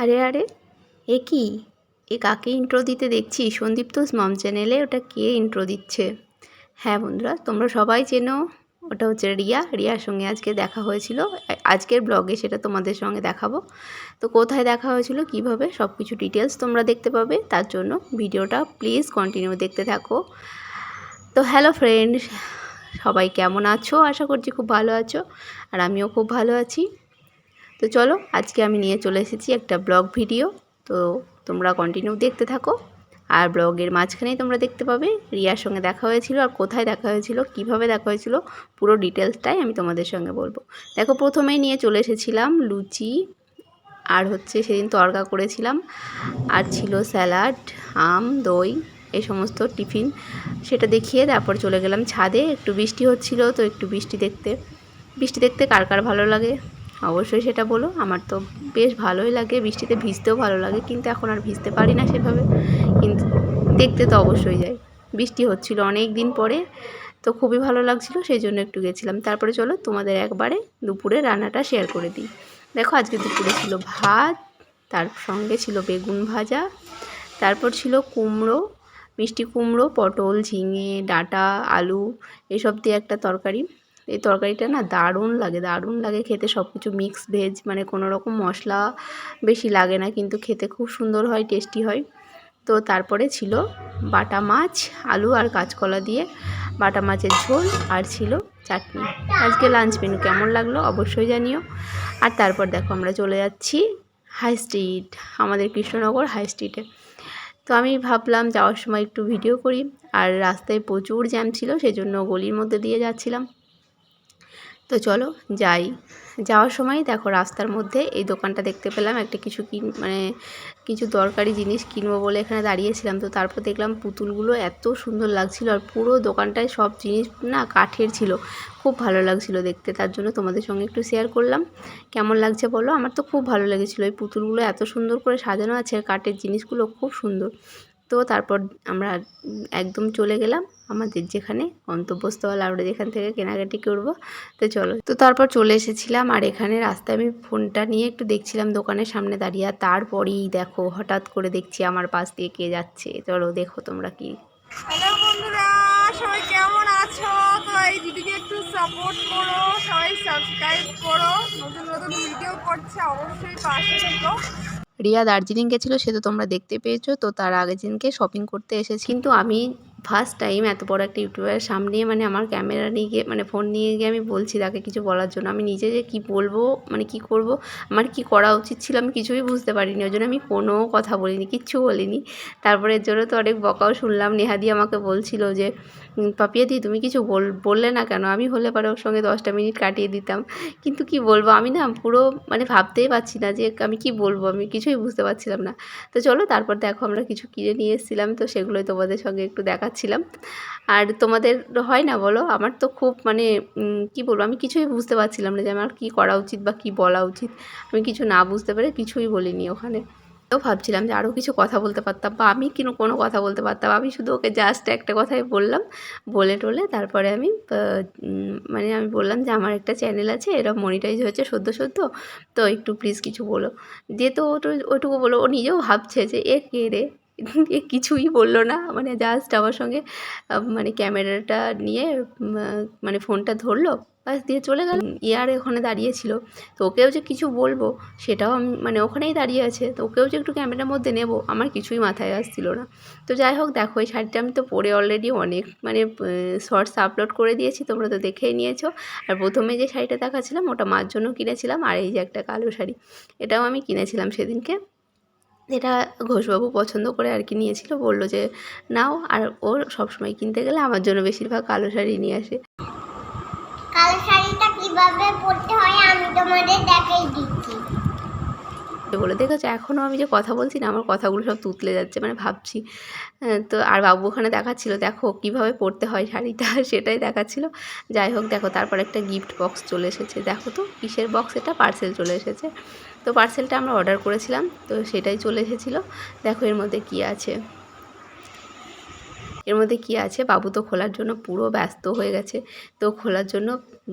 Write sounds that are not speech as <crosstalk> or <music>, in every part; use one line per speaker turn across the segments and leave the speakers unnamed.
আরে আরে, এ কি? এ কাকে ইন্ট্রো দিতে দেখছি? সন্দীপ তো মম চ্যানেলে ওটা কে ইন্ট্রো দিচ্ছে? হ্যাঁ বন্ধুরা, তোমরা সবাই চেনো, ওটা হচ্ছে রিয়া। রিয়ার সঙ্গে আজকে দেখা হয়েছিল। আজকের ব্লগে সেটা তোমাদের সঙ্গে দেখাবো। তো কোথায় দেখা হয়েছিল, কীভাবে সব কিছু ডিটেলস তোমরা দেখতে পাবে। তার জন্য ভিডিওটা প্লিজ কন্টিনিউ দেখতে থাকো। তো হ্যালো ফ্রেন্ড সবাই কেমন আছো? আশা করছি খুব ভালো আছো। আর আমিও খুব ভালো আছি। তো চলো, আজকে আমি নিয়ে চলে এসেছি একটা ব্লগ ভিডিও। তো তোমরা কন্টিনিউ দেখতে থাকো। আর ব্লগের মাঝখানেই তোমরা দেখতে পাবে, রিয়ার সঙ্গে দেখা হয়েছিল আর কোথায় দেখা হয়েছিল, কীভাবে দেখা হয়েছিল, পুরো ডিটেলসটাই আমি তোমাদের সঙ্গে বলব। দেখো, প্রথমেই নিয়ে চলে এসেছিলাম লুচি, আর হচ্ছে সেদিন তরকা করেছিলাম, আর ছিল স্যালাড, আম, দই এই সমস্ত টিফিন। সেটা দেখিয়ে তারপর চলে গেলাম ছাদে। একটু বৃষ্টি হচ্ছিল, তো একটু বৃষ্টি দেখতে। বৃষ্টি দেখতে কার কার ভালো লাগে? অবশ্যই সেটা বলো। আমার তো বেশ ভালোই লাগে, বৃষ্টিতে ভিজতেও ভালো লাগে, কিন্তু এখন আর ভিজতে পারি না সেভাবে। কিন্তু দেখতে তো অবশ্যই যাই। বৃষ্টি হচ্ছিল অনেক দিন পরে, তো খুবই ভালো লাগছিল সেই জন্য একটু গেছিলাম। তারপরে চলো তোমাদের একবারে দুপুরে রান্নাটা শেয়ার করে দিই। দেখো আজকে দুপুরে ছিল ভাত, তার সঙ্গে ছিল বেগুন ভাজা, তারপর ছিল কুমড়ো, মিষ্টি কুমড়ো, পটল, ঝিঙে, ডাঁটা, আলু, এসব দিয়ে একটা তরকারি। এই তরকারিটা না দারুণ লাগে দারুণ লাগে খেতে। সব কিছু মিক্স ভেজ মানে কোনো রকম মশলা বেশি লাগে না, কিন্তু খেতে খুব সুন্দর হয় টেস্টি হয়। তো তারপরে ছিল বাটা মাছ, আলু আর কাঁচকলা দিয়ে। বাটা মাছের ঝোল আর ছিল চাটনি। আজকে লাঞ্চ মেনু কেমন লাগল অবশ্যই জানিও। আর তারপর দেখো আমরা চলে যাচ্ছি হাই স্ট্রিট আমাদের কৃষ্ণনগর হাই স্ট্রিটে তো আমি ভাবলাম যাওয়ার সময় একটু ভিডিও করি। আর রাস্তায় প্রচুর জ্যাম ছিল সেই জন্য গলির মধ্যে দিয়ে যাচ্ছিলাম। তো চলো যাই। যাওয়ার সময় দেখো রাস্তার মধ্যে এই দোকানটা দেখতে পেলাম। একটা কিছু কিন মানে কিছু দরকারি জিনিস কিনবো বলে এখানে দাঁড়িয়েছিলাম। তো তারপর দেখলাম পুতুলগুলো এত সুন্দর লাগছিল আর পুরো দোকানটায় সব জিনিস না কাঠের ছিল। খুব ভালো লাগছিল দেখতে। তার জন্য তোমাদের সঙ্গে একটু শেয়ার করলাম। কেমন লাগছে বলো? আমার তো খুব ভালো লেগেছিলো। এই পুতুলগুলো এত সুন্দর করে সাজানো আছে কাঠের জিনিসগুলো খুব সুন্দর। তো তারপর আমরা একদম চলে গেলাম। আমাদের যেখানে গন্তব্যস্থল আমরা যেখান থেকে কেনাকাটি করব। তো চলো। তো তারপর চলে এসেছিলাম আর এখানে রাস্তায় আমি ফোনটা নিয়ে একটু দেখছিলাম দোকানের সামনে দাঁড়িয়ে। আর তারপরেই দেখো হঠাৎ করে দেখছি আমার পাশ দিয়ে কে যাচ্ছে। চলো দেখো তোমরা কি।
হ্যালো বন্ধুরা সবাই কেমন আছো? তো এই দিদিকে একটু সাপোর্ট করো সবাই সাবস্ক্রাইব করো। নতুন নতুন ভিডিও করছে অবশ্যই পাশে থেকো।
রিয়া দার্জিলিং গেছিল সে তো তোমরা দেখতে পেয়েছ। তো তার আগের দিনকে শপিং করতে এসেছি। কিন্তু আমি ফার্স্ট টাইম এত বড় একটা ইউটিউবের সামনে মানে আমার ক্যামেরা নিয়ে গিয়ে মানে ফোন নিয়ে গিয়ে আমি বলছি তাকে কিছু বলার জন্য। আমি নিজে যে কী বলব মানে কি করব আমার কি করা উচিত ছিল আমি কিছুই বুঝতে পারিনি। ওই জন্য আমি কোনো কথা বলিনি কিচ্ছু বলিনি। তারপরে এর জন্য তো অনেক বকাও শুনলাম। নেহাদি আমাকে বলছিল যে "উম, পাপিয়াদি তুমি কিছু বল বললে না কেন? আমি হলে পরে ওর সঙ্গে দশটা মিনিট কাটিয়ে দিতাম। কিন্তু কি বলব? আমি না পুরো মানে ভাবতেই পারছি না যে আমি কি বলব? আমি কিছুই বুঝতে পারছিলাম না। তো চলো তারপর দেখো আমরা কিছু কিনে নিয়ে এসেছিলাম। তো সেগুলোই তোমাদের সঙ্গে একটু দেখাচ্ছিলাম আর তোমাদের হয় না বলো? আমার তো খুব মানে কি বলব? আমি কিছুই বুঝতে পারছিলাম না যে আমার কী করা উচিত বা কী বলা উচিত। আমি কিছু না বুঝতে পেরে কিছুই বলিনি ওখানে। তো ভাবছিলাম যে আরও কিছু কথা বলতে পারতাম বা আমি কিনো কোনো কথা বলতে পারতাম? আমি শুধু ওকে জাস্ট একটা কথাই বললাম। বলে টলে তারপরে আমি মানে আমি বললাম যে আমার একটা চ্যানেল আছে এরা মনিটাইজ হয়েছে সদ্য সদ্য। তো একটু প্লিজ কিছু বলো। দিয়ে তো ওটু ওইটুকু বলো ও নিজেও ভাবছে যে এ কে রে? কিছুই বলল না। মানে জাস্ট আমার সঙ্গে মানে ক্যামেরাটা নিয়ে মানে ফোনটা ধরলো, বাস দিয়ে চলে গেল। ইয়ার ওখানে দাঁড়িয়েছিল। তো ওকেও যে কিছু বলব, সেটাও আমি মানে ওখানেই দাঁড়িয়ে আছে। তো ওকেও যে একটু ক্যামেরার মধ্যে নেব, আমার কিছুই মাথায় আসছিল না। তো যাই হোক, দেখো, এই শাড়িটা আমি তো পরে অলরেডি অনেক মানে শর্টস আপলোড করে দিয়েছি, তোমরা তো দেখেই নিয়েছো। আর প্রথমে যে শাড়িটা দেখাচ্ছিলাম ওটা মার জন্য কিনেছিলাম, আর এই যে একটা কালো শাড়ি, এটাও আমি কিনেছিলাম সেদিনকে। এটা ঘোষবাবু পছন্দ করে আর কি নিয়েছিল বলল যে নাও। আর ওর সবসময় কিনতে গেলে আমার জন্য বেশিরভাগ কালো শাড়ি নিয়ে আসে।
কালো শাড়িটা কীভাবে পরতে হয় আমি তোমাদের দেখাই দিচ্ছি।
বলে দেখেছ এখনও আমি যে কথা বলছি না আমার কথাগুলো সব তুতলে যাচ্ছে। মানে ভাবছি তো আর বাবু ওখানে দেখাচ্ছিল দেখো কীভাবে পরতে হয় শাড়িটা। <laughs> সেটাই দেখাচ্ছিল। যাই হোক দেখো তারপর একটা গিফট বক্স চলে এসেছে। দেখো তো কিসের বক্স? এটা পার্সেল চলে এসেছে। তো পার্সেলটা আমরা অর্ডার করেছিলাম, তো সেটাই চলে এসেছিল। দেখো এর মধ্যে কী আছে। এর মধ্যে কি আছে? বাবু তো খোলার জন্য পুরো ব্যস্ত হয়ে গেছে। তো খোলার জন্য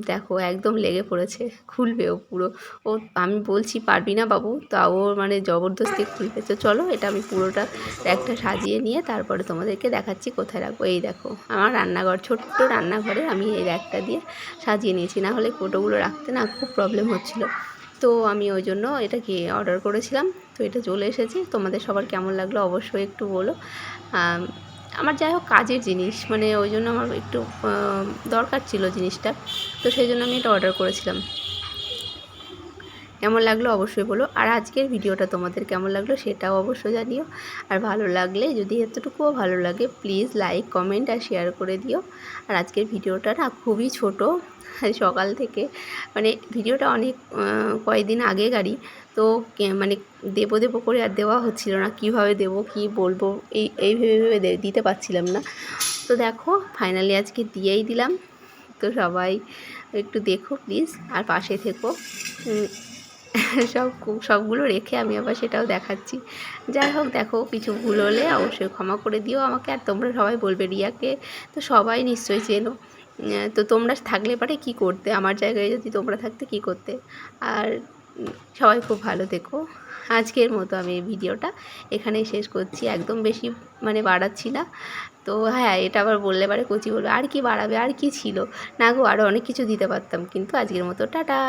দেখো একদম লেগে পড়েছে, খুলবে ও পুরো। ও, আমি বলছি, পারবি না বাবু? তা ও মানে জবরদস্তি খুলবে। তো চলো, এটা আমি পুরোটা একটা সাজিয়ে নিয়ে তারপরে তোমাদেরকে দেখাচ্ছি কোথায় রাখব। এই দেখো, আমার রান্নাঘর, ছোট্ট রান্নাঘরে আমি এই র্যাকটা দিয়ে সাজিয়ে নিয়েছি। না হলে কোটোগুলো রাখতে না খুব প্রবলেম হচ্ছিল। তো আমি ওই জন্য এটা কি অর্ডার করেছিলাম। তো এটা চলে এসেছে। তোমাদের সবার কেমন লাগল অবশ্যই একটু বলো। আমার যাই হোক কাজের জিনিস মানে ওই জন্য আমার একটু দরকার ছিল জিনিসটা। তো সেই জন্য আমি এটা অর্ডার করেছিলাম। কেমন লাগল অবশ্যই বলো। আর আজকের ভিডিওটা তোমাদের কেমন লাগল সেটাও অবশ্যই জানিও। আর ভালো লাগলে, যদি এতটুকুও ভালো লাগে প্লিজ লাইক কমেন্ট আর শেয়ার করে দিও। আর আজকের ভিডিওটা না খুবই ছোট সকাল থেকে। মানে ভিডিওটা অনেক কয়েকদিন আগেকারই তো মানে দেবো দেবো করে আর দেওয়া হচ্ছিল না, কীভাবে দেবো, কি বলব, এই এই ভেবে ভেবে দিতে পারছিলাম না। তো দেখো ফাইনালি আজকে দিয়েই দিলাম। তো সবাই একটু দেখো প্লিজ আর পাশে থেকো। <laughs> সব সবগুলো রেখে আমি আবার সেটাও দেখাচ্ছি। যাই হোক, দেখো, কিছু ভুল হলে অবশ্যই ক্ষমা করে দিও আমাকে, আর তোমরা সবাই বলবে রিয়াকে। তো সবাই নিশ্চয়ই চেনো। তো তোমরা থাকলে পারে কি করতে? আমার জায়গায় যদি তোমরা থাকতে, কি করতে? আর সবাই খুব ভালো থেকো। আজকের মতো আমি ভিডিওটা এখানেই শেষ করছি। একদম বেশি মানে বাড়াচ্ছি না। তো হ্যাঁ এটা আবার বললে পারে কচি বলবে, আর কি বাড়াবে? আর কি ছিল? না গো আরও অনেক কিছু দিতে পারতাম। কিন্তু আজকের মতো, টাটা!